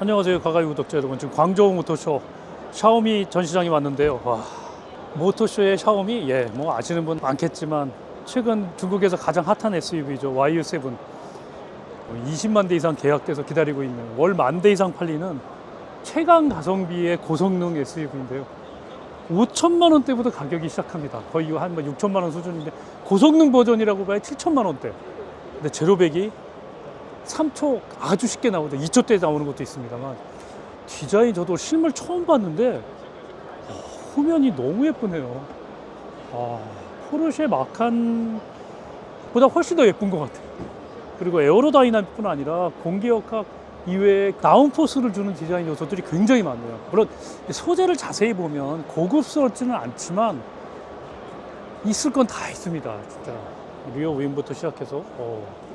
안녕하세요. 가가이 구독자 여러분. 지금 광저우 모터쇼 샤오미 전시장에 왔는데요. 와 모터쇼의 샤오미? 예 뭐 아시는 분 많겠지만 최근 중국에서 가장 핫한 SUV죠. YU7 20만 대 이상 계약돼서 기다리고 있는 월 만 대 이상 팔리는 최강 가성비의 고성능 SUV인데요. 5천만 원대부터 가격이 시작합니다. 거의 한 6천만 원 수준인데 고성능 버전이라고 봐야 7천만 원대. 근데 제로백이 3초 아주 쉽게 나오죠. 2초대 나오는 것도 있습니다만 디자인 저도 실물 처음 봤는데 어, 후면이 너무 예쁘네요. 아, 포르쉐 마칸보다 훨씬 더 예쁜 것 같아요. 그리고 에어로다이나믹뿐 아니라 공기역학 이외에 다운포스를 주는 디자인 요소들이 굉장히 많네요. 물론 소재를 자세히 보면 고급스럽지는 않지만 있을 건 다 있습니다. 진짜 리어 윈부터 시작해서 어.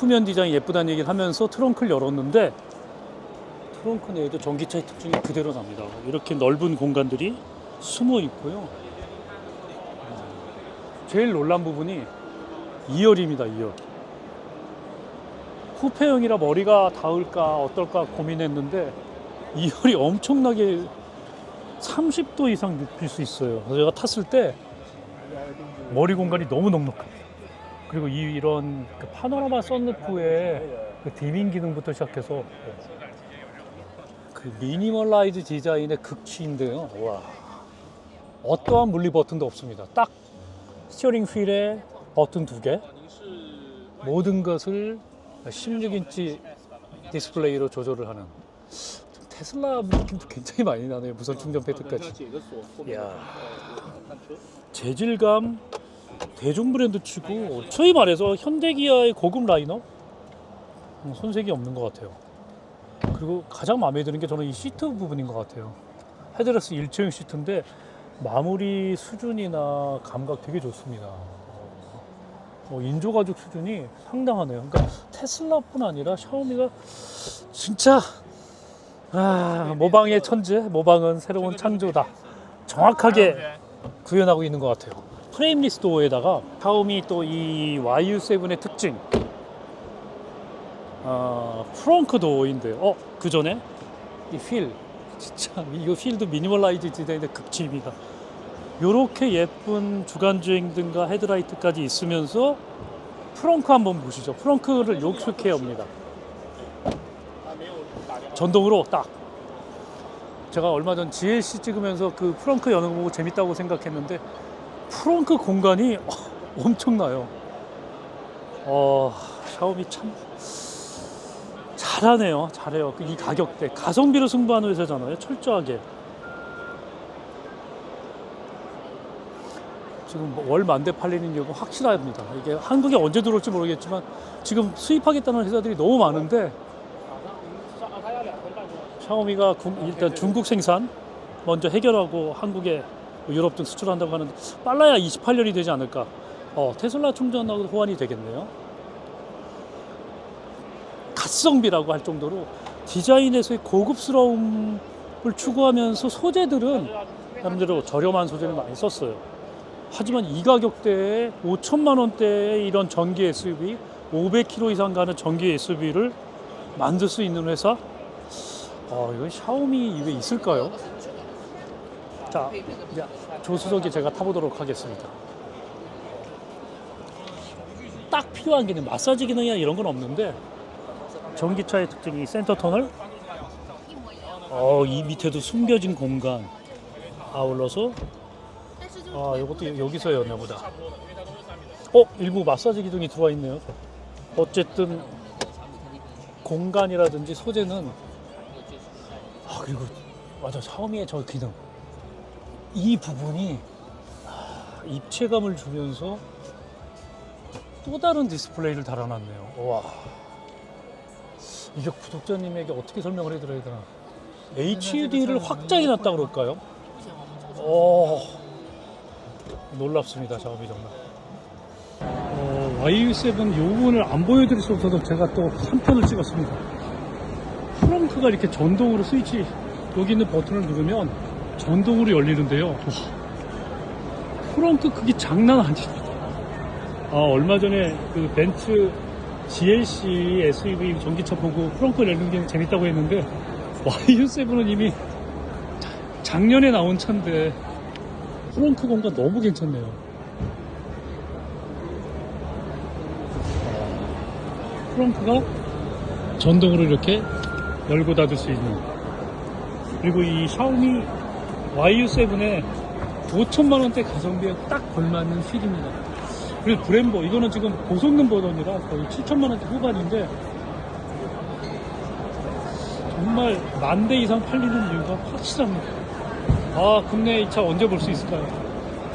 후면 디자인 예쁘다는 얘기를 하면서 트렁크를 열었는데 트렁크 내에도 전기차의 특징이 그대로 납니다. 이렇게 넓은 공간들이 숨어 있고요. 어, 제일 놀란 부분이 2열입니다. 2열. 쿠페형이라 머리가 닿을까 어떨까 고민했는데 2열이 엄청나게 30도 이상 눕힐 수 있어요. 제가 탔을 때 머리 공간이 너무 넉넉합니다. 그리고 이, 이런 그 파노라마 썬루프의 그 디밍 기능부터 시작해서 그 미니멀라이즈 디자인의 극치인데요. 와. 어떠한 물리 버튼도 없습니다. 딱 스티어링 휠에 버튼 두 개. 모든 것을 16인치 디스플레이로 조절을 하는 좀 테슬라 느낌도 굉장히 많이 나네요. 무선 충전 패드까지. 이야. 재질감 대중 브랜드 치고 소위 말해서 현대기아의 고급 라인업 음, 손색이 없는 것 같아요. 그리고 가장 마음에 드는 게 저는 이 시트 부분인 것 같아요. 헤드레스 일체형 시트인데 마무리 수준이나 감각 되게 좋습니다. 어, 인조 가죽 수준이 상당하네요. 그러니까 테슬라뿐 아니라 샤오미가 진짜 아, 모방의 천재, 모방은 새로운 창조다. 정확하게 구현하고 있는 것 같아요. 프레임리스 도어에다가 샤오미 또 이 YU7의 특징 어, 프렁크 도어인데 어 그 전에 이 휠 진짜 이거 휠도 미니멀라이즈 디자인의 극치입니다. 요렇게 예쁜 주간 주행 등과 헤드라이트까지 있으면서 프렁크 한번 보시죠. 프렁크를 욕실케 합니다. 전동으로 딱 제가 얼마 전 GLC 찍으면서 그 프렁크 여는 거 보고 재밌다고 생각했는데 프렁크 공간이 엄청나요. 어, 샤오미 참 잘하네요. 잘해요. 이 가격대 가성비로 승부하는 회사잖아요. 철저하게. 지금 뭐월 만대 팔리는 경우 확실합니다. 이게 한국에 언제 들어올지 모르겠지만 지금 수입하겠다는 회사들이 너무 많은데 샤오미가 국- 일단 중국 생산 먼저 해결하고 한국에 뭐 유럽 등 수출한다고 하는데 빨라야 28년이 되지 않을까. 어, 테슬라 충전하고 호환이 되겠네요. 갓성비라고 할 정도로 디자인에서의 고급스러움을 추구하면서 소재들은 나름대로 저렴한 소재를 많이 썼어요. 하지만 이 가격대에 5천만 원대의 이런 전기 SUV, 500km 이상 가는 전기 SUV를 만들 수 있는 회사? 어, 이건 샤오미 이외에 있을까요? 자, 이제 조수석에 제가 타보도록 하겠습니다. 딱 필요한 기능, 마사지 기능이나 이런 건 없는데 전기차의 특징이 센터 터널. 어, 이 밑에도 숨겨진 공간. 아울러서 아, 이것도 여기서 였나 보다. 어, 일부 마사지 기둥이 들어와 있네요. 어쨌든 공간이라든지 소재는 아 그리고 맞아 샤오미의 저 기능 이 부분이 아, 입체감을 주면서 또 다른 디스플레이를 달아놨네요. 와 이게 구독자님에게 어떻게 설명을 해드려야 되나? HUD를 확장해 놨다 그럴까요? 오 놀랍습니다 샤오미 정말. 어, YU7 요 부분을 안 보여드릴 수 없어서 제가 또 3편을 찍었습니다. 프렁크가 이렇게 전동으로 스위치 여기 있는 버튼을 누르면 전동으로 열리는데요. 와, 프렁크 크기 장난 아닙니다. 아, 얼마 전에 그 벤츠 GLC SUV 전기차 보고 프렁크 열는 게 재밌다고 했는데 YU7은 이미 자- 작년에 나온 차인데 프렁크 공간 너무 괜찮네요. 어, 프렁크가 전동으로 이렇게 열고 닫을 수 있는 그리고 이 샤오미 YU7에 5천만 원대 가성비에 딱 걸맞는 휠입니다. 그리고 브렘보 이거는 지금 고성능 버전이라 거의 7천만 원대 후반인데 정말 만 대 이상 팔리는 이유가 확실합니다. 아 국내 이 차 언제 볼 수 있을까요?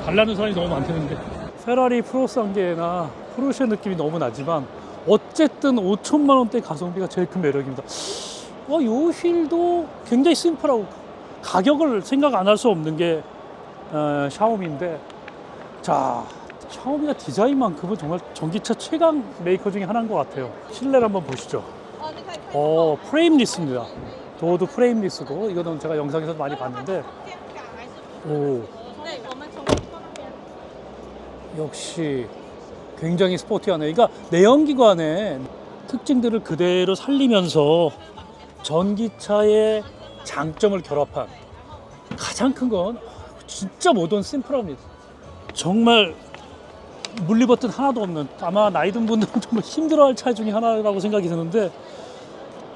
달라는 사람이 너무 많다는데 페라리 프로상계나 포르쉐 느낌이 너무 나지만 어쨌든 5천만 원대 가성비가 제일 큰 매력입니다. 어, 요 휠도 굉장히 심플하고 가격을 생각 안 할 수 없는 게 어, 샤오미인데 자 샤오미가 디자인만큼은 정말 전기차 최강 메이커 중에 하나인 것 같아요. 실내를 한번 보시죠. 어 프레임리스입니다. 도어도 프레임리스고 이거는 제가 영상에서 많이 봤는데. 오. 역시 굉장히 스포티하네요 그러니까 내연기관의 특징들을 그대로 살리면서 전기차의 장점을 결합한 가장 큰 건 진짜 모던 심플합니다. 정말 물리 버튼 하나도 없는 아마 나이 든 분들은 정말 힘들어할 차 중에 하나라고 생각이 드는데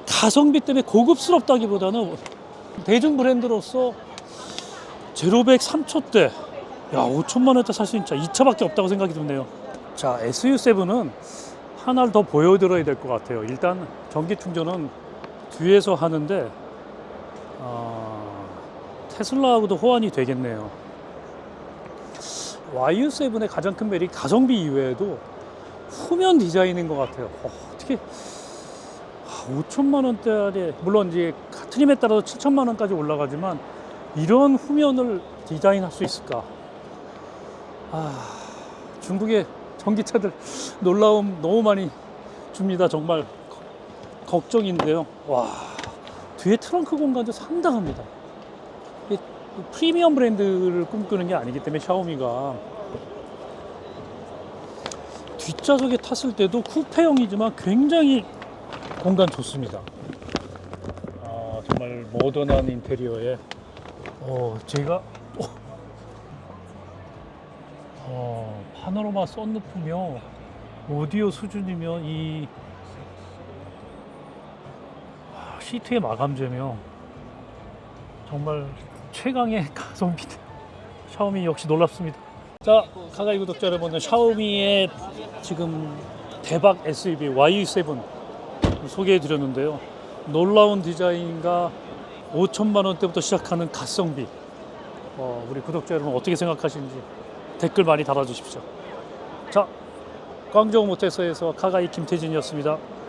가성비 때문에 고급스럽다기보다는 대중 브랜드로서 제로백 3초대 야 5천만 원대 살 수 있는 차 2차밖에 없다고 생각이 드네요 자 SU7은 하나를 더 보여드려야 될 것 같아요 일단 전기 충전은 뒤에서 하는데 어, 테슬라하고도 호환이 되겠네요 YU7의 가장 큰 매력이 가성비 이외에도 후면 디자인인 것 같아요 어, 어떻게 5천만 원대에 물론 이제 트림에 따라서 7천만 원까지 올라가지만 이런 후면을 디자인할 수 있을까? 아, 중국의 전기차들 놀라움 너무 많이 줍니다. 정말 거- 걱정인데요. 와, 뒤에 트렁크 공간도 상당합니다. 프리미엄 브랜드를 꿈꾸는 게 아니기 때문에 샤오미가 뒷좌석에 탔을 때도 쿠페형이지만 굉장히 공간 좋습니다. 아, 정말 모던한 인테리어에 어, 제가 어, 어, 파노라마 썬루프며 오디오 수준이며 이 아, 시트의 마감재며 정말 최강의 가성비 샤오미 역시 놀랍습니다. 자, 가가이 구독자 여러분, 샤오미의 지금 대박 SUV YU7 소개해 드렸는데요. 놀라운 디자인과 5천만 원대부터 시작하는 가성비. 어, 우리 구독자 여러분 어떻게 생각하시는지 댓글 많이 달아주십시오. 자, 광저우 모태서에서 카가이 김태진이었습니다.